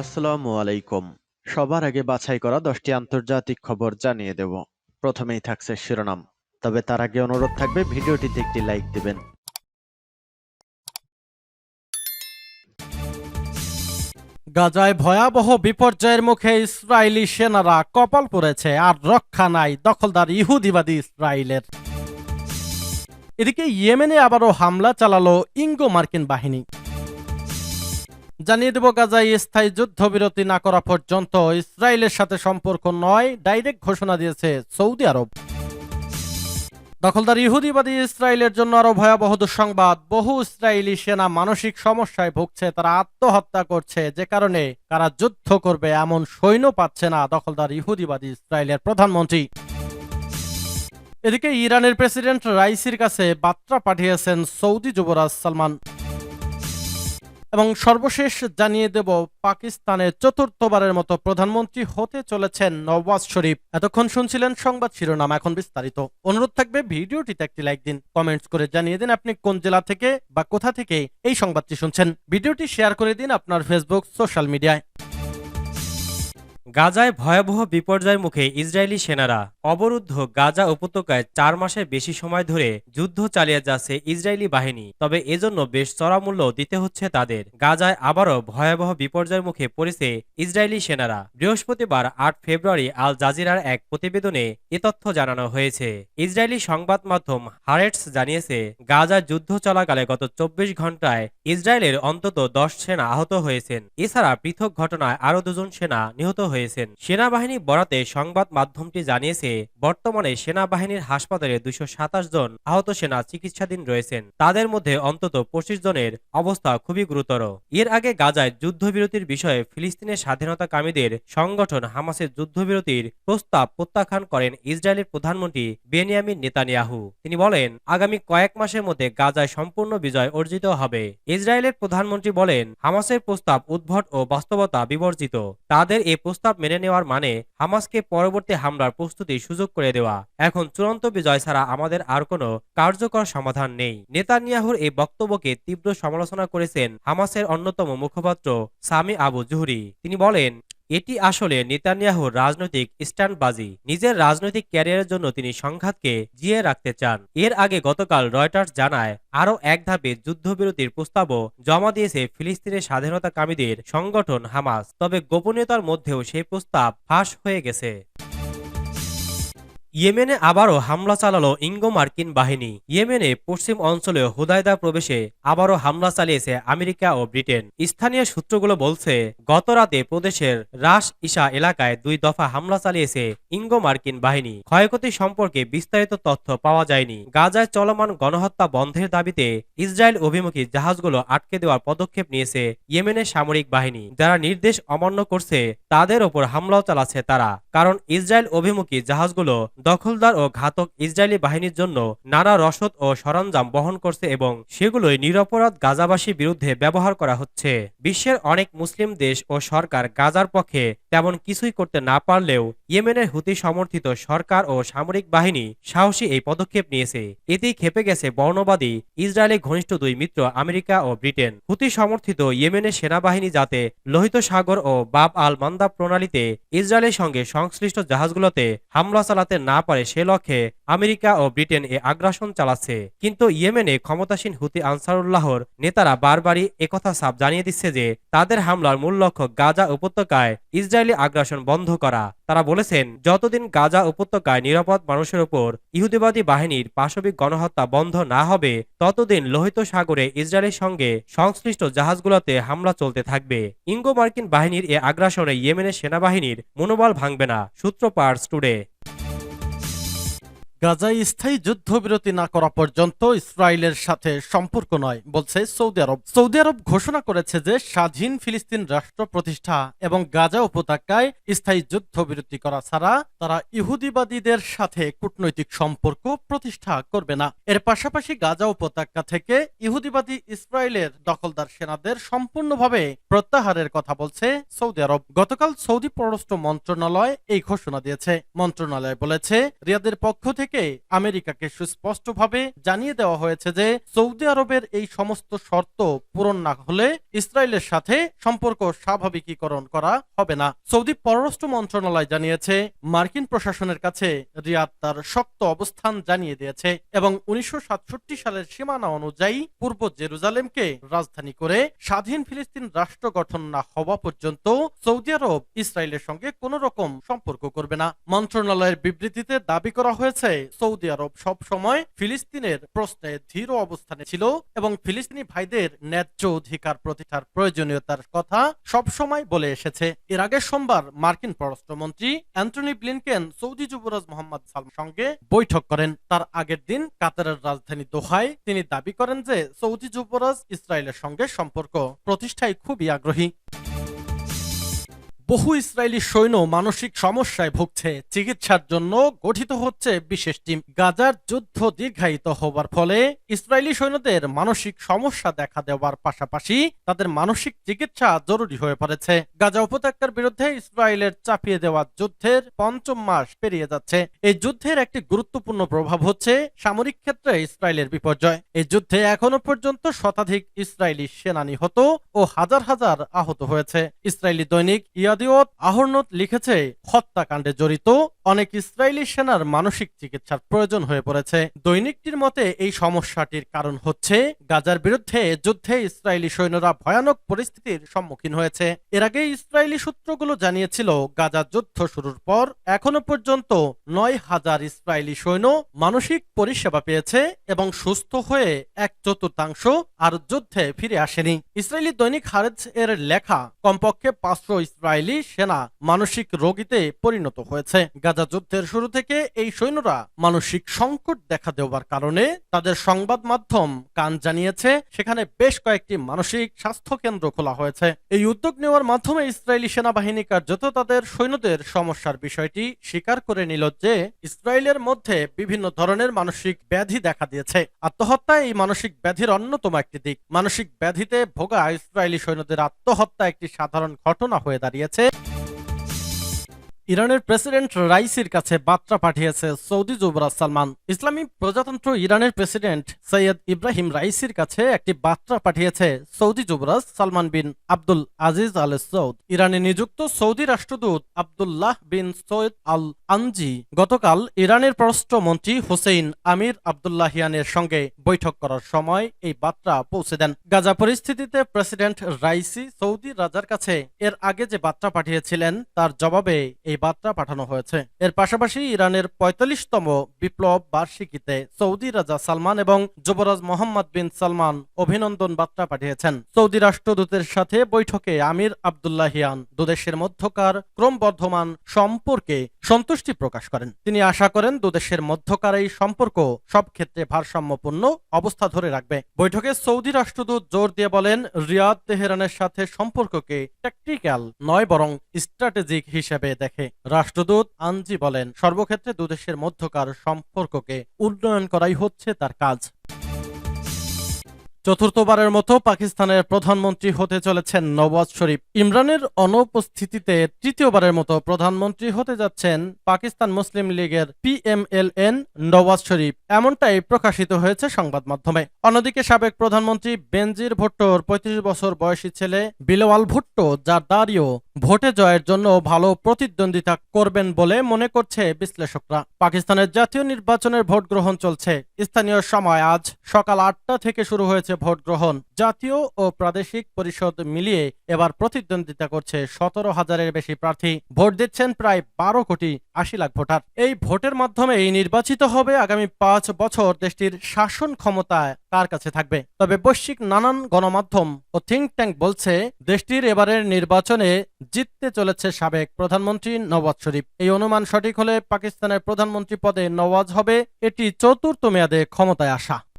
আসসালামু আলাইকুম। সবার আগে বাছাই করা দশটি আন্তর্জাতিক খবর জানিয়ে দেব। প্রথমেই থাকছে শিরোনাম। তবে তার আগে অনুরোধ থাকবে, ভিডিওটিতে একটি লাইক দিবেন। গাজায় ভয়াবহ বিপর্যয়ের মুখে ইসরায়েলি সেনারা কপাল পড়েছে, আর রক্ষা নাই দখলদার ইহুদিবাদী ইসরায়েলের। এদিকে ইয়েমেনে আবারও হামলা চালালো ইঙ্গো মার্কিন বাহিনী। জানিয়ে দেব, গাজায় স্থায়ী যুদ্ধবিরতি না করা পর্যন্ত ইসরায়েলের সাথে সম্পর্ক নয়, ডাইরেক্ট ঘোষণা দিয়েছে সৌদি আরব। দখলদার ইহুদিবাদী ইসরায়েলের জন্য আরও ভয়াবহ দুঃসংবাদ। বহু ইসরায়েলি সেনা মানসিক সমস্যায় ভুগছে, তারা আত্মহত্যা করছে। যে কারণে তারা যুদ্ধ করবে এমন সৈন্য পাচ্ছে না দখলদার ইহুদিবাদী ইসরায়েলের প্রধানমন্ত্রী। এদিকে ইরানের প্রেসিডেন্ট রাইসির কাছে বার্তা পাঠিয়েছেন সৌদি যুবরাজ সালমান। এবং সর্বশেষ জানিয়ে দেব, পাকিস্তানের চতুর্থবারের মতো প্রধানমন্ত্রী হতে চলেছেন নওয়াজ শরীফ। এতক্ষণ শুনছিলেন সংবাদ শিরোনাম, এখন বিস্তারিত। অনুরোধ থাকবে ভিডিওটিতে একটি লাইক দিন, কমেন্টস করে জানিয়ে দিন আপনি কোন জেলা থেকে বা কোথা থেকে এই সংবাদটি শুনছেন। ভিডিওটি শেয়ার করে দিন আপনার ফেসবুক, সোশ্যাল মিডিয়ায়। গাজায় ভয়াবহ বিপর্যয়ের মুখে ইসরায়েলি সেনারা অবরুদ্ধ গাজা উপত্যকায় চার মাসের বেশি সময় ধরে যুদ্ধ চালিয়ে যাচ্ছে ইসরায়েলি বাহিনী। তবে এজন্য বেশ চড়া মূল্য দিতে হচ্ছে তাদের। গাজায় আবারও ভয়াবহ বিপর্যয়ের মুখে পড়েছে ইসরায়েলি সেনারা। বৃহস্পতিবার আট ফেব্রুয়ারি আল জাজিরার এক প্রতিবেদনে এ তথ্য জানানো হয়েছে। ইসরায়েলি সংবাদ মাধ্যম হারেটস জানিয়েছে, গাজায় যুদ্ধ চলাকালে গত চব্বিশ ঘন্টায় ইসরায়েলের অন্তত দশ সেনা আহত হয়েছেন। এছাড়া পৃথক ঘটনায় আরও দুজন সেনা নিহত হয়েছেন। সেনাবাহিনী বরাতে সংবাদ মাধ্যমটি জানিয়েছে, বর্তমানে সেনাবাহিনীর হাসপাতালে দুশো জন আহত সেনা চিকিৎসাধীন রয়েছেন। তাদের মধ্যে অন্তত পঁচিশ জনের অবস্থা খুবই গুরুতর। এর আগে গাজায় যুদ্ধবিরতির বিষয়ে ফিলিস্তিনের স্বাধীনতাকামীদের সংগঠন হামাসের যুদ্ধবিরতির প্রস্তাব প্রত্যাখ্যান করেন ইসরায়েলের প্রধানমন্ত্রী বেনিয়ামিন নেতানিয়াহু। তিনি বলেন, আগামী কয়েক মাসের মধ্যে গাজায় সম্পূর্ণ বিজয় অর্জিত হবে। ইসরায়েলের প্রধানমন্ত্রী বলেন, হামাসের প্রস্তাব উদ্ভট ও বাস্তবতা বিবর্জিত। তাদের এই প্রস্তাব মেনে নেওয়ার মানে হামাসকে পরবর্তী হামলার প্রস্তুতি সুযোগ করে দেওয়া। এখন চূড়ান্ত বিজয় ছাড়া আমাদের আর কোনো কার্যকর সমাধান নেই। নেতানিয়াহুর এই বক্তব্যকে তীব্র সমালোচনা করেছেন হামাসের অন্যতম মুখপাত্র সামি আবু জুহরি। তিনি বলেন এটি আসলে নেতানিয়াহুর রাজনৈতিক স্ট্যান্ডবাজি। নিজের রাজনৈতিক ক্যারিয়ারের জন্য তিনি সংঘাতকে জিয়ে রাখতে চান। এর আগে গতকাল রয়টার্স জানায়, আরও এক ধাপে যুদ্ধবিরতির প্রস্তাবও জমা দিয়েছে ফিলিস্তিনের স্বাধীনতাকামীদের সংগঠন হামাস। তবে গোপনীয়তার মধ্যেও সেই প্রস্তাব ফাঁস হয়ে গেছে। ইয়েমেনে আবারও হামলা চালালো ইঙ্গো মার্কিন বাহিনী। ইয়েমেনে পশ্চিম অঞ্চলে হুদায়দা প্রবেশে আবারও হামলা চালিয়েছে আমেরিকা ও ব্রিটেন। স্থানীয় সূত্রগুলো বলছে গত রাতে প্রদেশের রাস ইশা এলাকায় দুই দফা হামলা চালিয়েছে ইঙ্গো মার্কিন বাহিনী। ক্ষয়ক্ষতি সম্পর্কে বিস্তারিত তথ্য পাওয়া যায়নি। গাজায় চলমান গণহত্যা বন্ধের দাবিতে ইসরায়েল অভিমুখী জাহাজগুলো আটকে দেওয়ার পদক্ষেপ নিয়েছে ইয়েমেনের সামরিক বাহিনী। যারা নির্দেশ অমান্য করছে, তাদের ওপর হামলাও চালাচ্ছে তারা। কারণ ইসরায়েল অভিমুখী জাহাজগুলো দখলদার ও ঘাতক ইসরায়েলি বাহিনীর জন্য নানা রসদ ও সরঞ্জাম বহন করছে এবং সেগুলোই নিরপরাধ গাজাবাসীর বিরুদ্ধে ব্যবহার করা হচ্ছে। বিশ্বের অনেক মুসলিম দেশ ও সরকার গাজার পক্ষে তেমন কিছুই করতে না পারলেও ইয়েমেনের হুতি সমর্থিত সরকার ও সামরিক বাহিনী সাহসী এই পদক্ষেপ নিয়েছে। এতেই খেপে গেছে বর্ণবাদী ইসরায়েলের ঘনিষ্ঠ দুই মিত্র আমেরিকা ও ব্রিটেন। হুতি সমর্থিত ইয়েমেনের সেনাবাহিনী যাতে লোহিত সাগর ও বাব আল মান্দা প্রণালীতে ইসরায়েলের সঙ্গে সংশ্লিষ্ট জাহাজগুলোতে হামলা চালাতে না পারে সে লক্ষ্যে আমেরিকা ও ব্রিটেন এ আগ্রাসন চালাচ্ছে। কিন্তু ইয়েমেনে ক্ষমতাসীন হুতি আনসারুল্লাহর নেতারা বারবারই একথা সাপ জানিয়ে দিচ্ছে যে তাদের হামলার মূল লক্ষ্য গাজা উপত্যকায় ইসরায়েলি আগ্রাসন বন্ধ করা। তারা বলেছেন, যতদিন গাজা উপত্যকায় নিরাপদ মানুষের উপর ইহুদিবাদী বাহিনীর পাশবিক গণহত্যা বন্ধ না হবে, ততদিন লোহিত সাগরে ইসরায়েলের সঙ্গে সংশ্লিষ্ট জাহাজগুলোতে হামলা চলতে থাকবে। ইঙ্গো মার্কিন বাহিনীর এ আগ্রাসনে ইয়েমেনের সেনাবাহিনীর মনোবল ভাঙবে না। সূত্র পার্স টুডে গাজায় স্থায়ী যুদ্ধবিরতি না করা পর্যন্ত ইসরায়েলের সাথে সম্পর্ক নয়, বলছে সৌদি আরব। সৌদি আরব ঘোষণা করেছে যে স্বাধীন ফিলিস্তিন রাষ্ট্র প্রতিষ্ঠা এবং গাজা উপত্যকায় স্থায়ী যুদ্ধবিরতি করা ছাড়া তারা ইহুদিবাদীদের সাথে কূটনৈতিক সম্পর্ক প্রতিষ্ঠা করবে না। এর পাশাপাশি গাজা উপত্যকা থেকে ইহুদিবাদী ইসরায়েলের দখলদার সেনাদের সম্পূর্ণভাবে প্রত্যাহারের কথা বলছে সৌদি আরব। গতকাল সৌদি পররাষ্ট্র মন্ত্রণালয় এই ঘোষণা দিয়েছে। মন্ত্রণালয় বলেছে, রিয়াদের পক্ষ থেকে থেকে আমেরিকাকে সুস্পষ্টভাবে জানিয়ে দেওয়া হয়েছে যে সৌদি আরবের এই সমস্ত শর্ত পূরণ না হলে ইসরায়েলের সাথে সম্পর্ক স্বাভাবিকীকরণ করা হবে না। সৌদি পররাষ্ট্র মন্ত্রণালয় জানিয়েছে, মার্কিন প্রশাসনের কাছে রিয়াদ তার শক্ত অবস্থান জানিয়ে দিয়েছে এবং উনিশশো সাতষট্টি সালের সীমানা অনুযায়ী পূর্ব জেরুজালেমকে রাজধানী করে স্বাধীন ফিলিস্তিন রাষ্ট্র গঠন না হওয়া পর্যন্ত সৌদি আরব ইসরায়েলের সঙ্গে কোন রকম সম্পর্ক করবে না। মন্ত্রণালয়ের বিবৃতিতে দাবি করা হয়েছে সৌদি আরব সব সময় ফিলিস্তিনের প্রশ্নে ধীর অবস্থানে ছিল এবং ফিলিস্তিনি ভাইদের ন্যায্য অধিকার প্রতিষ্ঠার প্রয়োজনীয়তার কথা সব সময় বলে এসেছে। এর আগে সোমবার মার্কিন পররাষ্ট্রমন্ত্রী অ্যান্টনি ব্লিনকেন সৌদি যুবরাজ মোহাম্মদ সালমানের সঙ্গে বৈঠক করেন। তার আগের দিন কাতারের রাজধানী দোহায় তিনি দাবি করেন যে সৌদি যুবরাজ ইসরায়েলের সঙ্গে সম্পর্ক প্রতিষ্ঠায় খুবই আগ্রহী। বহু ইসরায়েলি সৈন্য মানসিক সমস্যায় ভুগছে। চিকিৎসার জন্য গঠিত হচ্ছে বিশেষ টিম। গাজার যুদ্ধ দীর্ঘায়িত হওয়ার ফলে ইসরায়েলি সৈন্যদের মানসিক সমস্যা দেখা দেওয়ার পাশাপাশি তাদের মানসিক চিকিৎসা জরুরি হয়ে পড়েছে। গাজা উপত্যকার বিরুদ্ধে ইসরায়েলের চাপিয়ে দেওয়া যুদ্ধের পঞ্চম মাস পেরিয়ে যাচ্ছে। এই যুদ্ধের একটি গুরুত্বপূর্ণ প্রভাব হচ্ছে সামরিক ক্ষেত্রে ইসরায়েলের বিপর্যয়। এই যুদ্ধে এখনও পর্যন্ত শতাধিক ইসরায়েলি সেনা নিহত ও হাজার হাজার আহত হয়েছে। ইসরায়েলি দৈনিক ইয়াদিওত আহরনত লিখেছে, হত্যাকাণ্ডে জড়িত অনেক ইসরায়েলি সেনার মানসিক চিকিৎসার প্রয়োজন হয়ে পড়েছে। দৈনিকটির মতে, এই সমস্যাটির কারণ হচ্ছে গাজার বিরুদ্ধে যুদ্ধে ইসরায়েলি সৈন্যরা ভয়ানক পরিস্থিতির সম্মুখীন হয়েছে। এর আগে ইসরায়েলি সূত্রগুলো জানিয়েছিল, গাজা যুদ্ধ শুরুর পর এখনও পর্যন্ত নয় হাজার ইসরায়েলি সৈন্য মানসিক পরিষেবা পেয়েছে এবং সুস্থ হয়ে এক চতুর্থাংশ আর যুদ্ধে ফিরে আসেনি। ইসরায়েলি দৈনিক হারেজ এর লেখা, কমপক্ষে পাঁচশো ইসরায়েলি সেনা মানসিক রোগীতে পরিণত হয়েছে। গাজা যুদ্ধের শুরু থেকে এই সৈন্যরা মানসিক সংকট দেখা দেওয়ার কারণে তাদের সংবাদ মাধ্যম কান জানিয়েছে, সেখানে বেশ কয়েকটি মানসিক স্বাস্থ্য কেন্দ্র খোলা হয়েছে। এই উদ্যোগ নেওয়ার মাধ্যমে ইসরায়েলি সেনাবাহিনী কার্যত তাদের সৈন্যদের সমস্যার বিষয়টি স্বীকার করে নিল যে, ইসরায়েলের মধ্যে বিভিন্ন ধরনের মানসিক ব্যাধি দেখা দিয়েছে। আত্মহত্যা এই মানসিক ব্যাধির অন্যতম একটি দিক। মানসিক ব্যাধিতে ভোগা ইসরায়েলি সৈন্যদের আত্মহত্যা একটি সাধারণ ঘটনা হয়ে দাঁড়িয়েছে। ইরানের প্রেসিডেন্ট রাইসির কাছে বার্তা পাঠিয়েছে সৌদি যুবরাজ সালমান। ইসলামী প্রজাতন্ত্র ইরানের প্রেসিডেন্ট সৈয়দ ইব্রাহিম রাইসির কাছে একটি বার্তা পাঠিয়েছে সৌদি যুবরাজ Salman bin Abdul Aziz Al Saud. ইরানে নিযুক্ত সৌদি রাষ্ট্রদূত Abdullah bin Sayed Al Anzi গতকাল ইরানের পররাষ্ট্রমন্ত্রী হুসেইন আমির আবদুল্লাহিয়ানের সঙ্গে বৈঠক করার সময় এই বার্তা পৌঁছে দেন। গাজা পরিস্থিতিতে প্রেসিডেন্ট রাইসি সৌদি রাজার কাছে এর আগে যে বার্তা পাঠিয়েছিলেন, তার জবাবে এই বার্তা পাঠানো হয়েছে। এর পাশাপাশি ইরানের পঁয়তাল্লিশতম বিপ্লব বার্ষিকীতে সৌদি রাজা সালমান এবং যুবরাজ মোহাম্মদ বিন সালমান অভিনন্দন বার্তা পাঠিয়েছেন। সৌদি রাষ্ট্রদূতের সাথে বৈঠকে আমির আবদুল্লাহিয়ান দুদেশের মধ্যকার ক্রমবর্ধমান সম্পর্কে সন্তুষ্টি প্রকাশ করেন। তিনি আশা করেন দুদেশের মধ্যকার এই সম্পর্ক সব ক্ষেত্রে ভারসাম্যপূর্ণ অবস্থা ধরে রাখবে। বৈঠকে সৌদি রাষ্ট্রদূত জোর দিয়ে বলেন, রিয়াদ তেহরানের সাথে সম্পর্ককে ট্যাকটিক্যাল নয়, বরং স্ট্র্যাটেজিক হিসেবে দেখে। রাষ্ট্রদূত আনজি বলেন, সর্বক্ষেত্রে দুদেশের মধ্যকার সম্পর্ককে উন্নয়ন করাই হচ্ছে তার কাজ। চতুর্থবারের মতো পাকিস্তানের প্রধানমন্ত্রী হতে চলেছেন নওয়াজ শরীফ। ইমরানের অনুপস্থিতিতে তৃতীয়বারের মতো প্রধানমন্ত্রী হতে যাচ্ছেন পাকিস্তান মুসলিম লীগের পিএমএলএন নওয়াজ শরীফ। এমনটাই প্রকাশিত হয়েছে সংবাদ মাধ্যমে। অন্যদিকে সাবেক প্রধানমন্ত্রী বেনজির ভুট্টোর পঁয়ত্রিশ বছর বয়সী ছেলে বিলওয়াল ভুট্টো, যার দাঁড়িয়েও ভোটে জয়ের জন্য ভালো প্রতিদ্বন্দ্বিতা করবেন বলে মনে করছে বিশ্লেষকরা। পাকিস্তানের জাতীয় নির্বাচনের ভোট গ্রহণ চলছে। স্থানীয় সময় আজ সকাল আটটা থেকে শুরু হয়েছে ভোট গ্রহণ। জাতীয় ও প্রাদেশিক পরিষদ মিলিয়ে এবার প্রতিদ্বন্দ্বিতা করছে সতেরো হাজারের বেশি প্রার্থী। ভোট দিচ্ছেন প্রায় বারো কোটি আশি লাখ ভোটার। এই ভোটের মাধ্যমে এই নির্বাচিত হবে আগামী পাঁচ বছর দেশটির শাসন ক্ষমতায় কার কাছে থাকবে? তবে বৈশ্বিক নানান গণমাধ্যম ও থিঙ্ক ট্যাঙ্ক বলছে, দেশটির এবারের নির্বাচনে জিততে চলেছে সাবেক প্রধানমন্ত্রী নওয়াজ শরীফ। এই অনুমান সঠিক হলে পাকিস্তানের প্রধানমন্ত্রী পদে নওয়াজ হবে। এটি চতুর্থ মেয়াদে ক্ষমতায় আসা।